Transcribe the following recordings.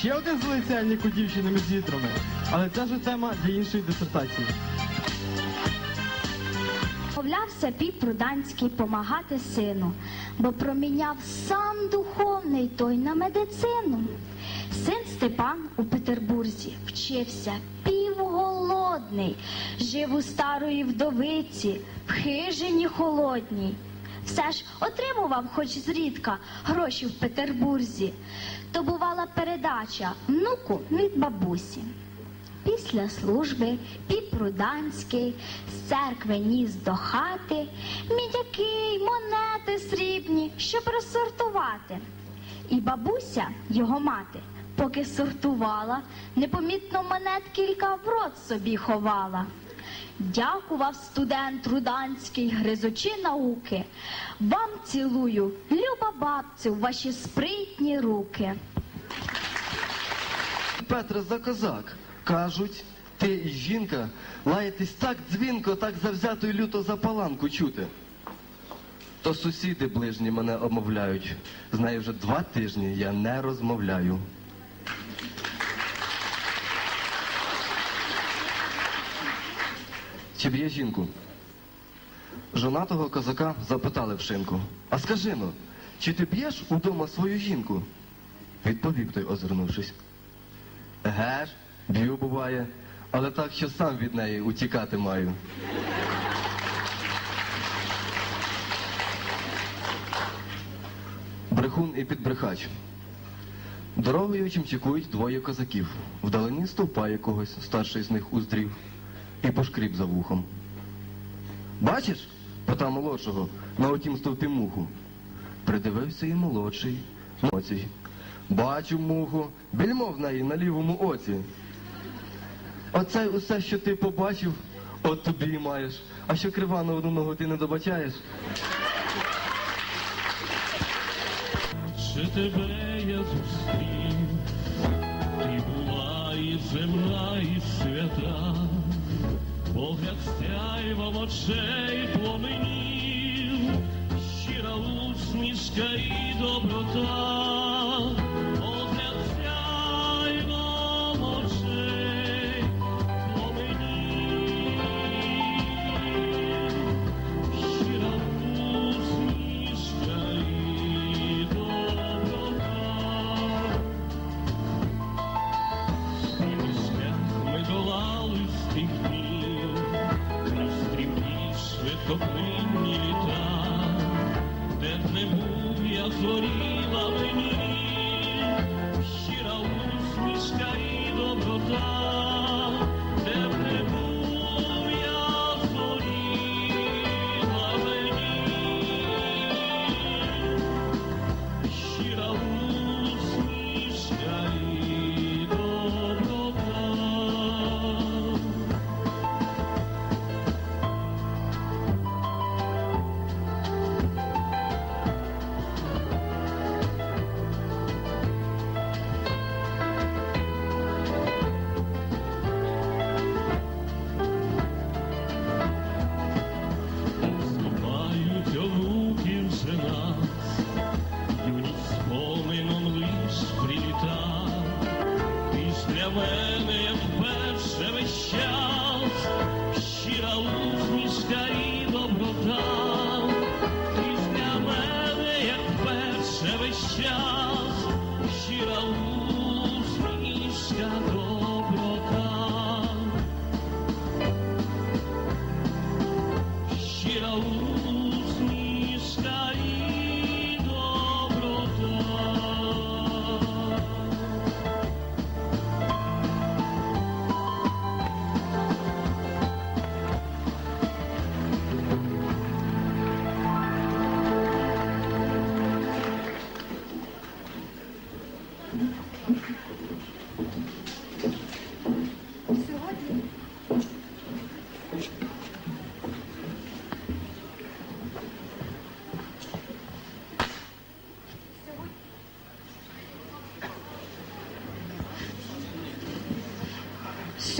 Ще один залицяльник у дівчинами з вітрами, але це вже тема для іншої дисертації. Мовлявся піп Руданський помагати сину, бо проміняв сам духовний той на медицину. Син Степан у Петербурзі вчився півголодний, жив у старої вдовиці, в хижині холодній. Все ж отримував, хоч зрідка, гроші в Петербурзі. То бувала передача внуку від бабусі. Після служби піп Руданський з церкви ніс до хати мідяки, монети срібні, щоб розсортувати. І бабуся, його мати, поки сортувала, непомітно монет кілька в рот собі ховала. Дякував студент Руданський, гризучи науки. Вам цілую, люба бабцю, ваші спритні руки. Петре за козак. Кажуть, ти і жінка лаєтесь так дзвінко, так завзято і люто за паланку чути. То сусіди ближні мене обмовляють. З нею вже два тижні я не розмовляю. Чи б'є жінку? Жонатого козака запитали в шинку. А скажи ну, чи ти б'єш удома свою жінку? Відповів той, озирнувшись. Еге ж, б'ю буває, але так, що сам від неї утікати маю. Брехун і підбрехач. Дорогою чимчикують двоє козаків. Вдалині стовпа якогось старший з них уздрів і пошкріб за вухом. Бачиш? питав молодшого, на отім стовпі муху. Придивився і молодший. Оцій. Бачу муху, більмо в неї на лівому оці. Оце усе, що ти побачив, от тобі і маєш. А що крива на одну ногу ти не добачаєш? Чи тебе я зустрів, сяйвом очей пломенів, щира усмішка і доброта,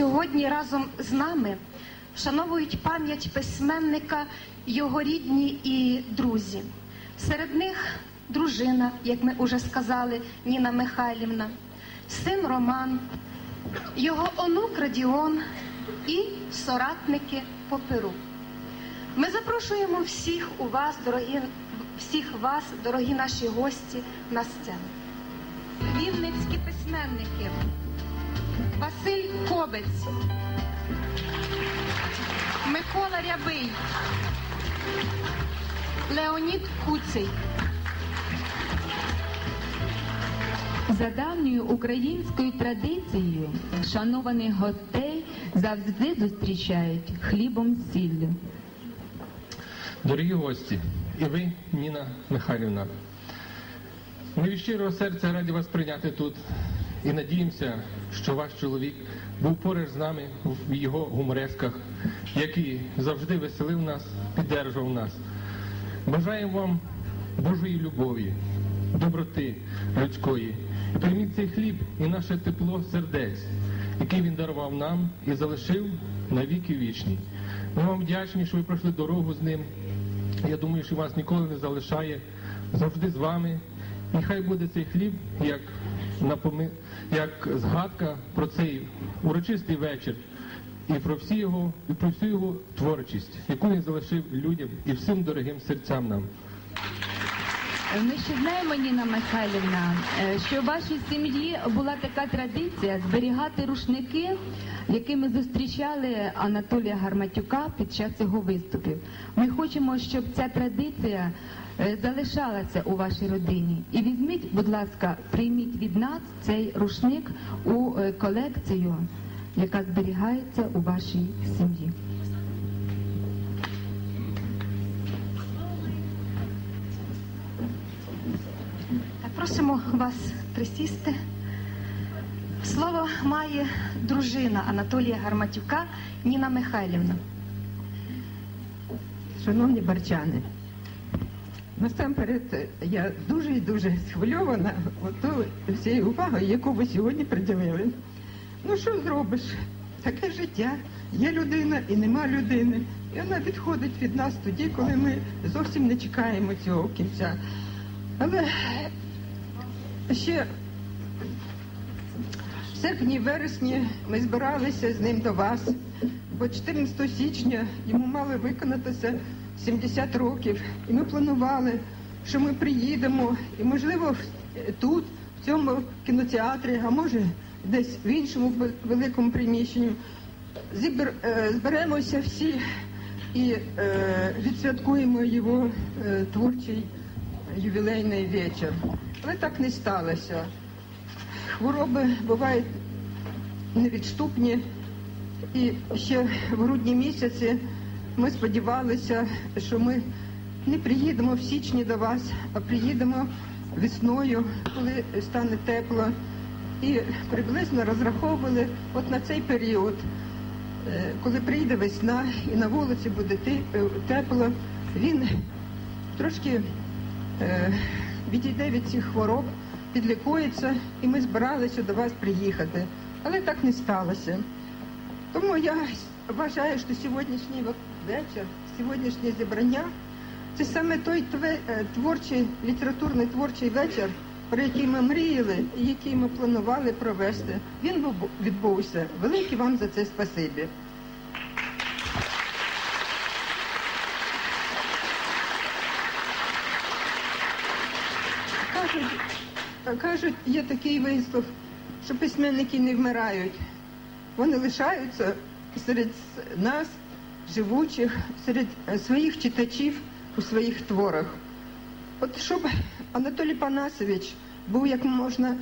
Сьогодні разом з нами вшановують пам'ять письменника його рідні і друзі. Серед них дружина, як ми вже сказали, Ніна Михайлівна. син Роман, його онук Радіон і соратники по перу. Ми запрошуємо всіх у вас, дорогі, всіх вас, дорогі наші гості, на сцену. Вінницькі письменники Василь Кобець, Микола Рябий, Леонід Куций. За давньою українською традицією шанованих гостей завжди зустрічають хлібом сіллю. Дорогі гості, і ви, Ніна Михайлівна, ми від щирого серця раді вас прийняти тут і надіємося, що ваш чоловік був поруч з нами в його гуморесках, який завжди веселив нас, піддержував нас. Бажаємо вам Божої любові, доброти людської. Прийміть цей хліб і наше тепло сердець, який він дарував нам і залишив на віки вічні. Ми вам вдячні, що ви пройшли дорогу з ним. Я думаю, що вас ніколи не залишає завжди з вами. І хай буде цей хліб як. Як згадка про цей урочистий вечір і про всі його, і про всю його творчість, яку він залишив людям і всім дорогим серцям нам. Ми ще знаємо, Ніна Михайлівна, е, що в вашій сім'ї була така традиція зберігати рушники, якими зустрічали Анатолія Гарматюка під час його виступів. Ми хочемо, щоб ця традиція е, залишалася у вашій родині. І візьміть, будь ласка, прийміть від нас цей рушник у е, колекцію, яка зберігається у вашій сім'ї. Просимо вас присісти. Слово має дружина Анатолія Гарматюка Ніна Михайлівна. Шановні барчани, насамперед я дуже і дуже схвильована всією увагою, яку ви сьогодні приділили. Ну що зробиш? Таке життя. Є людина і нема людини. І вона відходить від нас тоді, коли ми зовсім не чекаємо цього кінця. Але ще в серпні, вересні ми збиралися з ним до вас, бо 14 січня йому мало виконатися 70 років. І ми планували, що ми приїдемо, і, можливо, тут, в цьому кінотеатрі, а може десь в іншому великому приміщенні, зібр, е, зберемося всі і е, відсвяткуємо його е, творчий ювілейний вечір. Але так не сталося. Хвороби бувають невідступні. І ще в грудні місяці ми сподівалися, що ми не приїдемо в січні до вас, а приїдемо весною, коли стане тепло. І приблизно розраховували от на цей період, е, коли прийде весна і на вулиці буде е, тепло, він трошки е, відійде від цих хвороб, підлікується, і ми збиралися до вас приїхати. Але так не сталося. Тому я вважаю, що сьогоднішній вечір, сьогоднішнє зібрання це саме той е, творчий, літературний творчий вечір, про який ми мріяли і який ми планували провести. Він був- відбувся. Велике вам за це спасибі. Кажуть, кажуть, є такий вислов, що письменники не вмирають. Вони лишаються серед нас, живучих, серед е, своїх читачів у своїх творах. От щоб Анатолій Панасович був як можна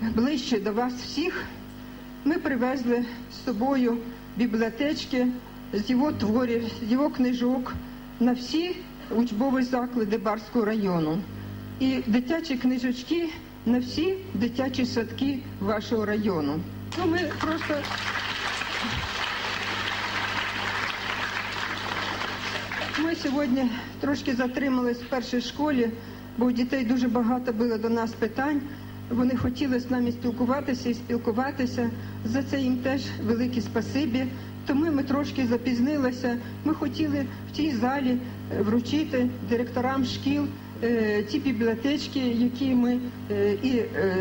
ближче до вас всіх, ми привезли з собою бібліотечки з його творів, з його книжок на всі учбові заклади Барського району і дитячі книжечки на всі дитячі садки вашого району. Ну, ми просто ми сьогодні трошки затримались в першій школі, бо у дітей дуже багато було до нас питань. Вони хотіли з нами спілкуватися і спілкуватися. За це їм теж велике спасибі. Тому ми трошки запізнилися. Ми хотіли в цій залі е, вручити директорам шкіл ті бібліотечки, які ми е, і е,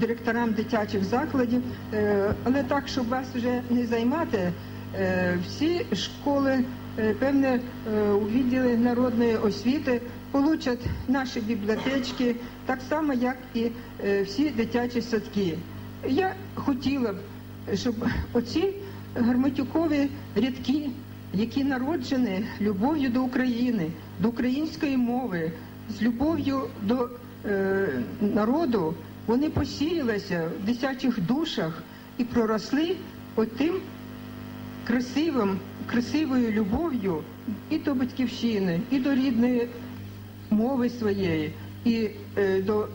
директорам дитячих закладів, е, але так, щоб вас вже не займати, е, всі школи, е, певне, е, у відділі народної освіти получать наші бібліотечки, так само, як і е, всі дитячі садки. Я хотіла б, щоб оці гарматюкові рядки, які народжені любов'ю до України, до української мови, з любов'ю до е, народу, вони посіялися в дитячих душах і проросли отим красивим, красивою любов'ю і до батьківщини, і до рідної мови своєї, і е, до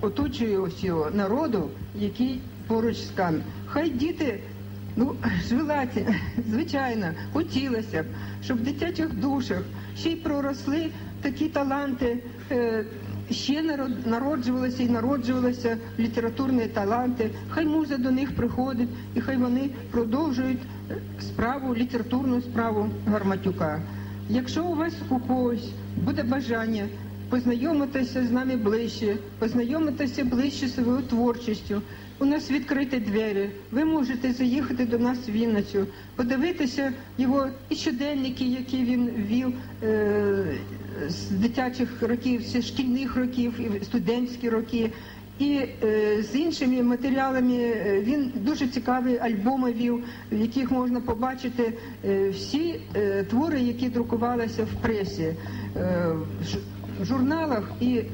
оточуючого народу, який поруч з нами. Хай діти, ну желательно, звичайно, хотілося б, щоб в дитячих душах ще й проросли такі таланти. е, Ще народжувалися і народжувалися літературні таланти. Хай муза до них приходить, і хай вони продовжують е, справу, літературну справу Гарматюка. Якщо у вас у когось буде бажання познайомитися з нами ближче, познайомитися ближче своєю творчістю, у нас відкриті двері. Ви можете заїхати до нас в Вінницю, подивитися його і щоденники, які він вів е, з дитячих років, з шкільних років, і студентські роки. І е, з іншими матеріалами е, він дуже цікаві альбоми вів, в яких можна побачити е, всі е, твори, які друкувалися в пресі. Е, в журналах і е,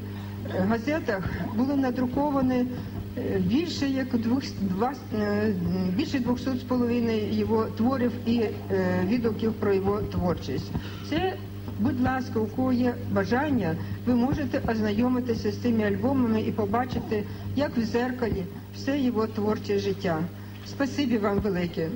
газетах були надруковані більше як двох, е, більше 200 з половиною його творів і відоків відгуків про його творчість. Це Будь ласка, у кого є бажання, ви можете ознайомитися з цими альбомами і побачити, як в зеркалі все його творче життя. Спасибі вам велике.